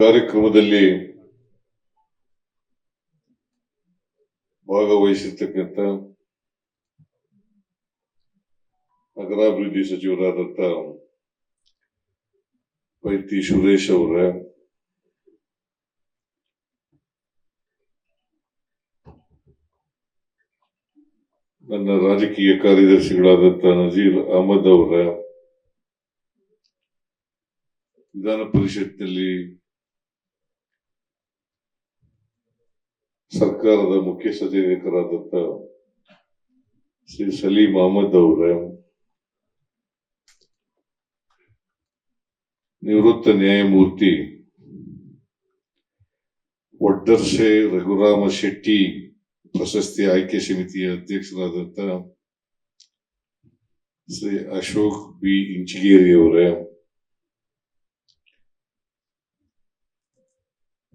ಕಾರ್ಯಕ್ರಮದಲ್ಲಿ ಭಾಗವಹಿಸಿರ್ತಕ್ಕಂಥ ನಗರಾಭಿವೃದ್ಧಿ ಸಚಿವರಾದಂಥ ಪೈತಿ ಸುರೇಶ್ ಅವರ, ನನ್ನ ರಾಜಕೀಯ ಕಾರ್ಯದರ್ಶಿಗಳಾದಂಥ ನಜೀರ್ ಅಹಮದ್ ಅವರ, ವಿಧಾನ ಪರಿಷತ್ನಲ್ಲಿ ಸರ್ಕಾರದ ಮುಖ್ಯ ಸಚೇತಕರಾದಂಥ ಶ್ರೀ ಸಲೀಂ ಅಹಮದ್ ಅವರ, ನಿವೃತ್ತ ನ್ಯಾಯಮೂರ್ತಿ ಒಡ್ಡರ್ಸೆ ರಘುರಾಮ ಶೆಟ್ಟಿ ಪ್ರಶಸ್ತಿ ಆಯ್ಕೆ ಸಮಿತಿಯ ಅಧ್ಯಕ್ಷರಾದಂಥ ಶ್ರೀ ಅಶೋಕ್ ಬಿ ಇಂಚಿಗೇರಿ ಅವರೇ.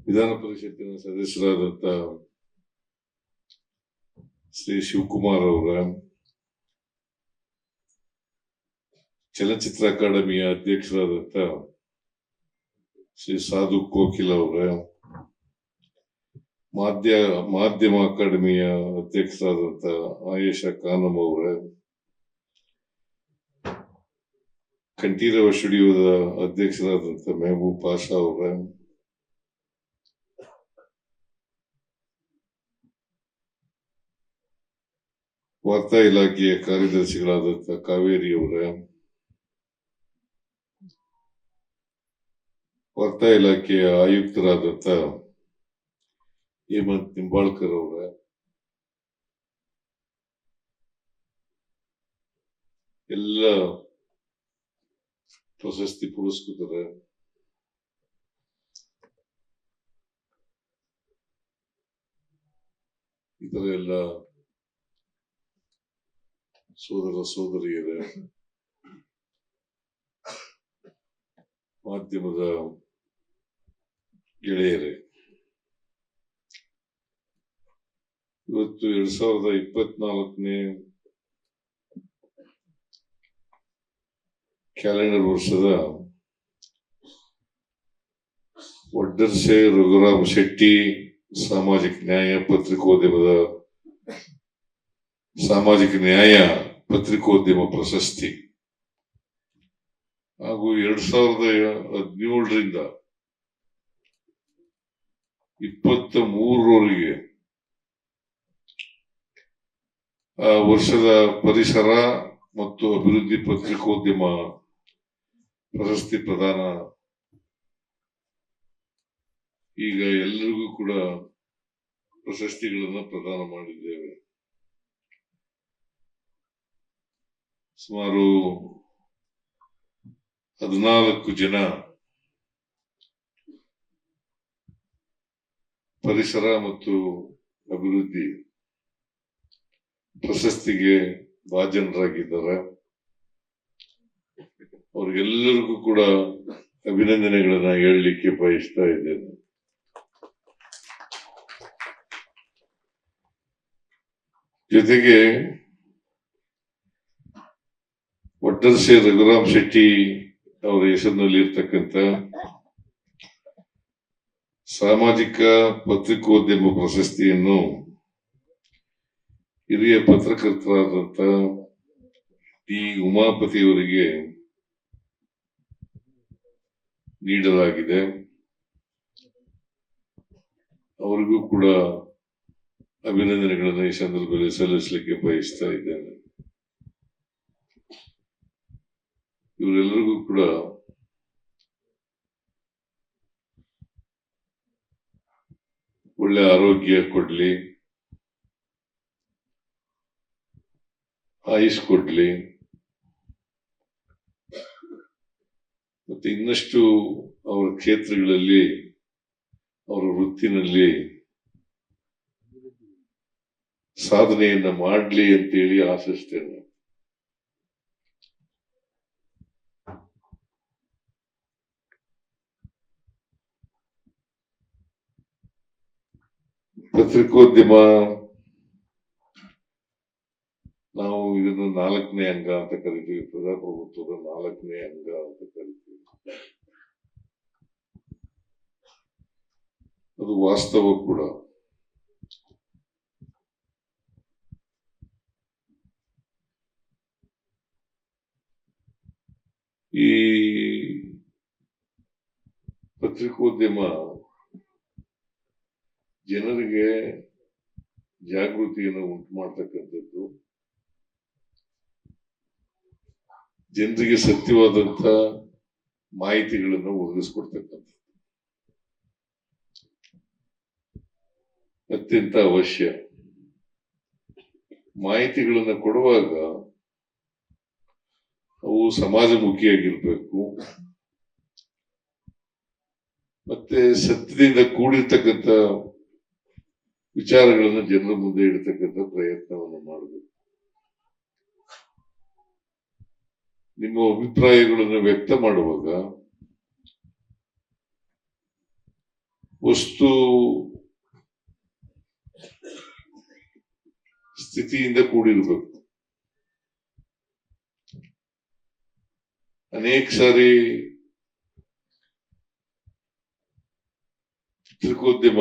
ವಿಧಾನ ಪರಿಷತ್ತಿನ ಸದಸ್ಯರಾದಂಥ ಶ್ರೀ ಶಿವಕುಮಾರ್ ಅವರ ಚಲನಚಿತ್ರ ಅಕಾಡೆಮಿಯ ಅಧ್ಯಕ್ಷರಾದಂಥ ಶ್ರೀ ಸಾಧು ಕೋಕಿಲ್ ಅವರ ಮಾಧ್ಯ ಮಾಧ್ಯಮ ಅಕಾಡೆಮಿಯ ಅಧ್ಯಕ್ಷರಾದಂತ ಆಯೇಶ ಖಾನಂ ಅವರ, ಕಂಠೀರವ ಸ್ಟುಡಿಯೋದ ಅಧ್ಯಕ್ಷರಾದಂತ ಮೆಹಬೂಬ್ ಪಾಷಾ ಅವರ ವಾರ್ತಾ ಇಲಾಖೆಯ ಕಾರ್ಯದರ್ಶಿಗಳಾದ ಕಾವೇರಿ ಅವರ. ವಾರ್ತಾ ಇಲಾಖೆಯ ಆಯುಕ್ತರಾದಂಥ ಹೇಮಂತ್ ನಿಂಬಾಳ್ಕರ್ ಅವರ. ಎಲ್ಲ ಪ್ರಶಸ್ತಿ ಪುರಸ್ಕೃತರ. ಇತರ ಎಲ್ಲ ಸೋದರ ಸೋದರಿಯರೇ, ಮಾಧ್ಯಮದ ಗೆಳೆಯರೇ, ಇವತ್ತು ಎರಡ್ ಸಾವಿರದ ಇಪ್ಪತ್ನಾಲ್ಕನೇ ಕ್ಯಾಲೆಂಡರ್ ವರ್ಷದ ಒಡ್ಡರ್ಸೆ ರಘುರಾಮ್ ಶೆಟ್ಟಿ ಸಾಮಾಜಿಕ ನ್ಯಾಯ ಪತ್ರಿಕೋದ್ಯಮದ ಸಾಮಾಜಿಕ ನ್ಯಾಯ ಪತ್ರಿಕೋದ್ಯಮ ಪ್ರಶಸ್ತಿ. ಹಾಗೂ ಎರಡ್ ಸಾವಿರದ ಹದಿನೇಳರಿಂದ ಇಪ್ಪತ್ತ ಮೂರರವರೆಗೆ ಆ ವರ್ಷದ ಪರಿಸರ ಮತ್ತು ಅಭಿವೃದ್ಧಿ ಪತ್ರಿಕೋದ್ಯಮ ಪ್ರಶಸ್ತಿ ಪ್ರದಾನ. ಈಗ ಎಲ್ಲರಿಗೂ ಕೂಡ ಪ್ರಶಸ್ತಿಗಳನ್ನು ಪ್ರದಾನ ಮಾಡಿದ್ದೇವೆ. ಸುಮಾರು ಹದಿನಾಲ್ಕು ಜನ ಪರಿಸರ ಮತ್ತು ಅಭಿವೃದ್ಧಿ ಪ್ರಶಸ್ತಿಗೆ ಭಾಜನರಾಗಿದ್ದಾರೆ. ಅವ್ರಿಗೆಲ್ಲರಿಗೂ ಕೂಡ ಅಭಿನಂದನೆಗಳನ್ನ ಹೇಳಲಿಕ್ಕೆ ಬಯಸ್ತಾ ಇದ್ದೇನೆ. ಜೊತೆಗೆ ಒಡ್ಡರ್ಸೆ ರಘುರಾಮ್ ಶೆಟ್ಟಿ ಅವರ ಹೆಸರಿನಲ್ಲಿ ಇರ್ತಕ್ಕಂಥ ಸಾಮಾಜಿಕ ಪತ್ರಿಕೋದ್ಯಮ ಪ್ರಶಸ್ತಿಯನ್ನು ಹಿರಿಯ ಪತ್ರಕರ್ತರಾದಂಥ ಟಿ ಉಮಾಪತಿ ಅವರಿಗೆ ನೀಡಲಾಗಿದೆ. ಅವರಿಗೂ ಕೂಡ ಅಭಿನಂದನೆಗಳನ್ನು ಈ ಸಂದರ್ಭದಲ್ಲಿ ಸಲ್ಲಿಸಲಿಕ್ಕೆ ಬಯಸ್ತಾ ಇದ್ದೇನೆ. ಇವರೆಲ್ಲರಿಗೂ ಕೂಡ ಒಳ್ಳೆ ಆರೋಗ್ಯ ಕೊಡ್ಲಿ ಆಯುಸ್ ಕೊಡ್ಲಿ. ಮತ್ತೆ ಇನ್ನಷ್ಟು ಅವರ ಕ್ಷೇತ್ರಗಳಲ್ಲಿ, ಅವರ ವೃತ್ತಿನಲ್ಲಿ ಸಾಧನೆಯನ್ನ ಮಾಡಲಿ ಅಂತೇಳಿ ಆಶಿಸ್ತೇನೆ. ಪತ್ರಿಕೋದ್ಯಮ. ನಾವು ಇದನ್ನು ನಾಲ್ಕನೇ ಅಂಗ ಅಂತ ಕರಿತೀವಿ. ಪ್ರಜಾಪ್ರಭುತ್ವದ ನಾಲ್ಕನೇ ಅಂಗ ಅಂತ ಕರಿತೀವಿ. ಅದು ವಾಸ್ತವ ಕೂಡ. ಈ ಪತ್ರಿಕೋದ್ಯಮ ಜನರಿಗೆ ಜಾಗೃತಿಯನ್ನು ಉಂಟು ಮಾಡ್ತಕ್ಕಂಥದ್ದು. ಜನರಿಗೆ ಸತ್ಯವಾದಂತ ಮಾಹಿತಿಗಳನ್ನು ಒದಗಿಸ್ಕೊಡ್ತಕ್ಕಂಥದ್ದು. ಅತ್ಯಂತ ಅವಶ್ಯ. ಮಾಹಿತಿಗಳನ್ನು ಕೊಡುವಾಗ ಅವು ಸಮಾಜಮುಖಿಯಾಗಿರ್ಬೇಕು. ಮತ್ತೆ ಸತ್ಯದಿಂದ ಕೂಡಿರ್ತಕ್ಕಂಥ ವಿಚಾರಗಳನ್ನು ಜನರ ಮುಂದೆ ಇಡತಕ್ಕಂಥ ಪ್ರಯತ್ನವನ್ನು ಮಾಡಬೇಕು. ನಿಮ್ಮ ಅಭಿಪ್ರಾಯಗಳನ್ನು ವ್ಯಕ್ತ ಮಾಡುವಾಗ ವಸ್ತು ಸ್ಥಿತಿಯಿಂದ ಕೂಡಿರಬೇಕು. ಅನೇಕ ಸಾರಿ ಪತ್ರಿಕೋದ್ಯಮ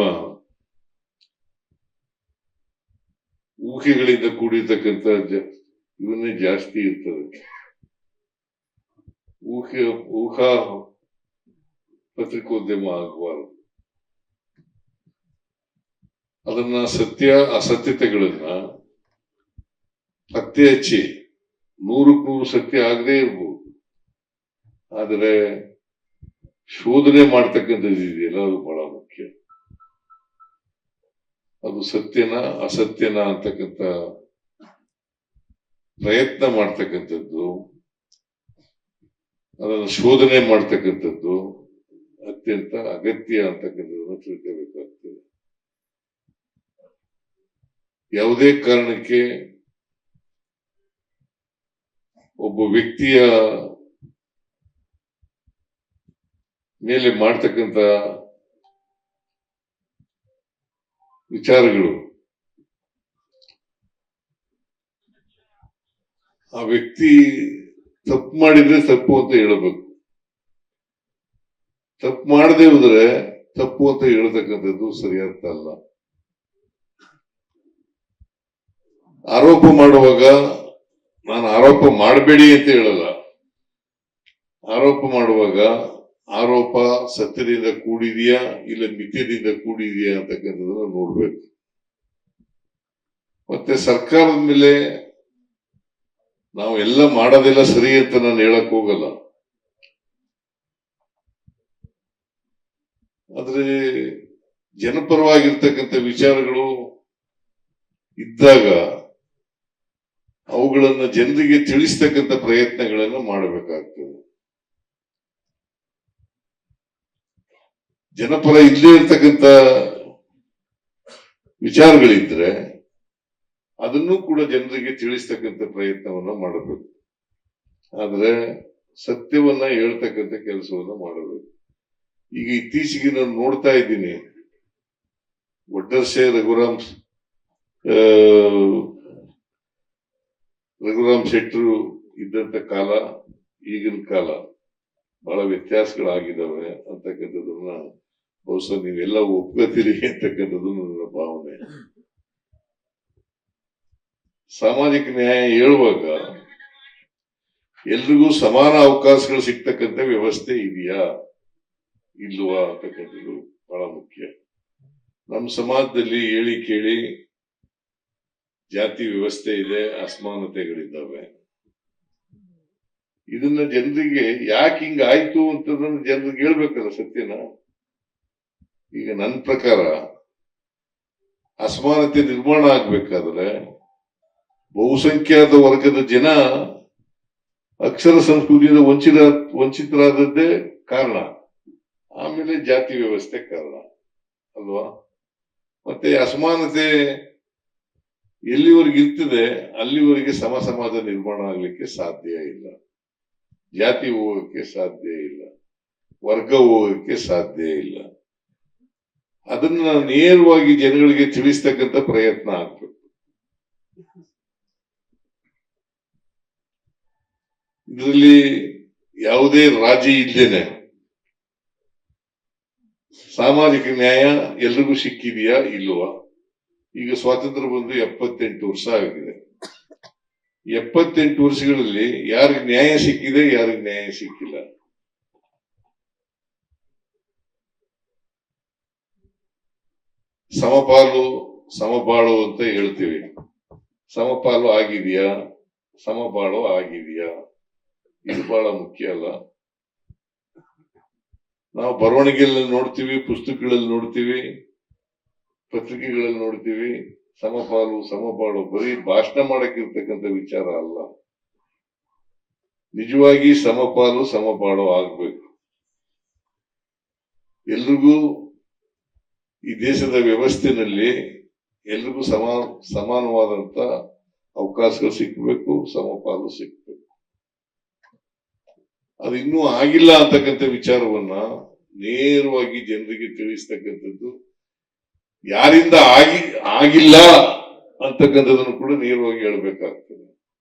ಊಹೆಗಳಿಂದ ಕೂಡಿರ್ತಕ್ಕಂಥ ಇವನ್ನೇ ಜಾಸ್ತಿ ಇರ್ತದೆ. ಊಹೆ, ಊಹಾ ಪತ್ರಿಕೋದ್ಯಮ ಆಗಬಾರದು. ಅದನ್ನ ಸತ್ಯ, ಅಸತ್ಯತೆಗಳನ್ನ ಪತ್ತೆ ಹಚ್ಚಿ ನೂರಕ್ಕೂ ನೂರು ಸತ್ಯ ಆಗದೇ ಇರ್ಬೋದು. ಆದರೆ ಶೋಧನೆ ಮಾಡ್ತಕ್ಕಂಥದ್ದು ಇದೆಯಲ್ಲ ಅದು ಬಹಳ ಅದು ಸತ್ಯನ ಅಸತ್ಯನ ಅಂತಕ್ಕಂಥ ಪ್ರಯತ್ನ ಮಾಡ್ತಕ್ಕಂಥದ್ದು, ಅದನ್ನು ಶೋಧನೆ ಮಾಡ್ತಕ್ಕಂಥದ್ದು, ಅತ್ಯಂತ ಅಗತ್ಯ ಅಂತಕ್ಕಂಥದ್ದನ್ನು ತಿಳ್ಕೋಬೇಕಾಗ್ತದೆ ಯಾವುದೇ ಕಾರಣಕ್ಕೆ ಒಬ್ಬ ವ್ಯಕ್ತಿಯ ಮೇಲೆ ಮಾಡ್ತಕ್ಕಂಥ ವಿಚಾರಗಳು. ಆ ವ್ಯಕ್ತಿ ತಪ್ಪು ಮಾಡಿದ್ರೆ ತಪ್ಪು ಅಂತ ಹೇಳಬೇಕು. ತಪ್ಪು ಮಾಡದೆ ಹೋದ್ರೆ ತಪ್ಪು ಅಂತ ಹೇಳ್ತಕ್ಕಂಥದ್ದು ಸರಿಯಾದ ಅಲ್ಲ. ಆರೋಪ ಮಾಡುವಾಗ ನಾನು ಆರೋಪ ಮಾಡಬೇಡಿ ಅಂತ ಹೇಳಲ್ಲ. ಆರೋಪ ಮಾಡುವಾಗ ಆರೋಪ ಸತ್ಯದಿಂದ ಕೂಡಿದೆಯಾ ಇಲ್ಲ ಮಿಥ್ಯದಿಂದ ಕೂಡಿದೆಯಾ ಅಂತಕ್ಕಂಥದ್ದನ್ನ ನೋಡ್ಬೇಕು. ಮತ್ತೆ ಸರ್ಕಾರದ ಮೇಲೆ ನಾವು ಎಲ್ಲ ಮಾಡೋದೆಲ್ಲ ಸರಿ ಅಂತ ನಾನು ಹೇಳಕ್ ಹೋಗಲ್ಲ. ಆದ್ರೆ ಜನಪರವಾಗಿರ್ತಕ್ಕಂಥ ವಿಚಾರಗಳು ಇದ್ದಾಗ ಅವುಗಳನ್ನ ಜನರಿಗೆ ತಿಳಿಸ್ತಕ್ಕಂಥ ಪ್ರಯತ್ನಗಳನ್ನು ಮಾಡಬೇಕಾಗ್ತದೆ. ಜನಪರ ಇಲ್ಲೇ ಇರ್ತಕ್ಕಂಥ ವಿಚಾರಗಳಿದ್ರೆ ಅದನ್ನು ಕೂಡ ಜನರಿಗೆ ತಿಳಿಸ್ತಕ್ಕಂಥ ಪ್ರಯತ್ನವನ್ನ ಮಾಡಬೇಕು. ಆದ್ರೆ ಸತ್ಯವನ್ನ ಹೇಳ್ತಕ್ಕಂಥ ಕೆಲಸವನ್ನ ಮಾಡಬೇಕು. ಈಗ ಇತ್ತೀಚೆಗೆ ನಾನು ನೋಡ್ತಾ ಇದ್ದೀನಿ. ಒಡ್ಡರ್ಸೆ ರಘುರಾಮ್ ರಘುರಾಮ್ ಶೆಟ್ಟರು ಇದ್ದಂತ ಕಾಲ, ಈಗಿನ ಕಾಲ ಬಹಳ ವ್ಯತ್ಯಾಸಗಳಾಗಿದ್ದಾವೆ ಅಂತಕ್ಕಂಥದ್ದನ್ನ ಬಹುಶಃ ನೀವೆಲ್ಲ ಒಪ್ಕೋತೀರಿ ಅಂತಕ್ಕಂಥದ್ದು ನನ್ನ ಭಾವನೆ. ಸಾಮಾಜಿಕ ನ್ಯಾಯ ಹೇಳುವಾಗ ಎಲ್ರಿಗೂ ಸಮಾನ ಅವಕಾಶಗಳು ಸಿಗ್ತಕ್ಕಂಥ ವ್ಯವಸ್ಥೆ ಇದೆಯಾ? ಇಲ್ವಾ ಅಂತಕ್ಕಂಥದ್ದು ಬಹಳ ಮುಖ್ಯ. ನಮ್ಮ ಸಮಾಜದಲ್ಲಿ ಹೇಳಿ ಕೇಳಿ ಜಾತಿ ವ್ಯವಸ್ಥೆ ಇದೆ, ಅಸಮಾನತೆಗಳಿದ್ದಾವೆ. ಇದನ್ನ ಜನರಿಗೆ ಯಾಕೆ ಹಿಂಗ ಆಯ್ತು ಅಂತದನ್ನ ಜನರಿಗೆ ಹೇಳ್ಬೇಕಲ್ಲ ಸತ್ಯನ? ಈಗ ನನ್ನ ಪ್ರಕಾರ ಅಸಮಾನತೆ ನಿರ್ಮಾಣ ಆಗ್ಬೇಕಾದ್ರೆ ಬಹುಸಂಖ್ಯಾತ ವರ್ಗದ ಜನ ಅಕ್ಷರ ಸಂಸ್ಕೃತಿಯಿಂದ ವಂಚಿತ, ವಂಚಿತರಾದದ್ದೇ ಕಾರಣ. ಆಮೇಲೆ ಜಾತಿ ವ್ಯವಸ್ಥೆ ಕಾರಣ. ಅಲ್ವಾ? ಮತ್ತೆ ಅಸಮಾನತೆ ಎಲ್ಲಿವರೆಗೆ ಇರ್ತದೆ, ಅಲ್ಲಿವರೆಗೆ ಸಮ ಸಮಾಜ ನಿರ್ಮಾಣ ಆಗ್ಲಿಕ್ಕೆ ಸಾಧ್ಯ ಇಲ್ಲ. ಜಾತಿ ಹೋಗಕ್ಕೆ ಸಾಧ್ಯ ಇಲ್ಲ. ವರ್ಗ ಹೋಗಕ್ಕೆ ಸಾಧ್ಯ ಇಲ್ಲ. ಅದನ್ನ ನೇರವಾಗಿ ಜನಗಳಿಗೆ ತಿಳಿಸ್ತಕ್ಕಂಥ ಪ್ರಯತ್ನ ಆಗ್ಬೇಕು. ಇದರಲ್ಲಿ ಯಾವುದೇ ರಾಜಿ ಇಲ್ಲೇನೆ ಸಾಮಾಜಿಕ ನ್ಯಾಯ ಎಲ್ರಿಗೂ ಸಿಕ್ಕಿದೆಯಾ ಇಲ್ವಾ? ಈಗ ಸ್ವಾತಂತ್ರ್ಯ ಬಂದು ಎಪ್ಪತ್ತೆಂಟು ವರ್ಷ ಆಗಿದೆ. ಎಪ್ಪತ್ತೆಂಟು ವರ್ಷಗಳಲ್ಲಿ ಯಾರಿಗೆ ನ್ಯಾಯ ಸಿಕ್ಕಿದೆ, ಯಾರಿಗೆ ನ್ಯಾಯ ಸಿಕ್ಕಿಲ್ಲ? ಸಮಪಾಲು, ಸಮಬಾಳು ಅಂತ ಹೇಳ್ತೀವಿ. ಸಮಪಾಲು ಆಗಿದೆಯಾ? ಸಮಬಾಳು ಆಗಿದೆಯಾ? ಇದು ಬಹಳ ಮುಖ್ಯ ಅಲ್ಲ. ನಾವು ಬರವಣಿಗೆಯಲ್ಲಿ ನೋಡ್ತೀವಿ, ಪುಸ್ತಕಗಳಲ್ಲಿ ನೋಡ್ತೀವಿ, ಪತ್ರಿಕೆಗಳಲ್ಲಿ ನೋಡ್ತೀವಿ. ಸಮಪಾಲು ಸಮಪಾಲು ಬರೀ ಭಾಷಣ ಮಾಡಕ್ಕಿರ್ತಕ್ಕಂಥ ವಿಚಾರ ಅಲ್ಲ. ನಿಜವಾಗಿ ಸಮಪಾಲು ಸಮಪಾಲು ಆಗ್ಬೇಕು. ಎಲ್ರಿಗೂ ಈ ದೇಶದ ವ್ಯವಸ್ಥೆನಲ್ಲಿ ಎಲ್ರಿಗೂ ಸಮ, ಸಮಾನವಾದಂತ ಅವಕಾಶಗಳು ಸಿಕ್ಬೇಕು ಸಮಪಾಲು ಸಿಕ್ಬೇಕು ಅದು ಇನ್ನೂ ಆಗಿಲ್ಲ ಅಂತಕ್ಕಂಥ ವಿಚಾರವನ್ನ ನೇರವಾಗಿ ಜನರಿಗೆ ತಿಳಿಸ್ತಕ್ಕಂಥದ್ದು, ಯಾರಿಂದ ಆಗಿ, ಆಗಿಲ್ಲ ಅಂತಕ್ಕಂಥದ್ದನ್ನು ಕೂಡ ನೇರವಾಗಿ ಹೇಳ್ಬೇಕಾಗ್ತದೆ.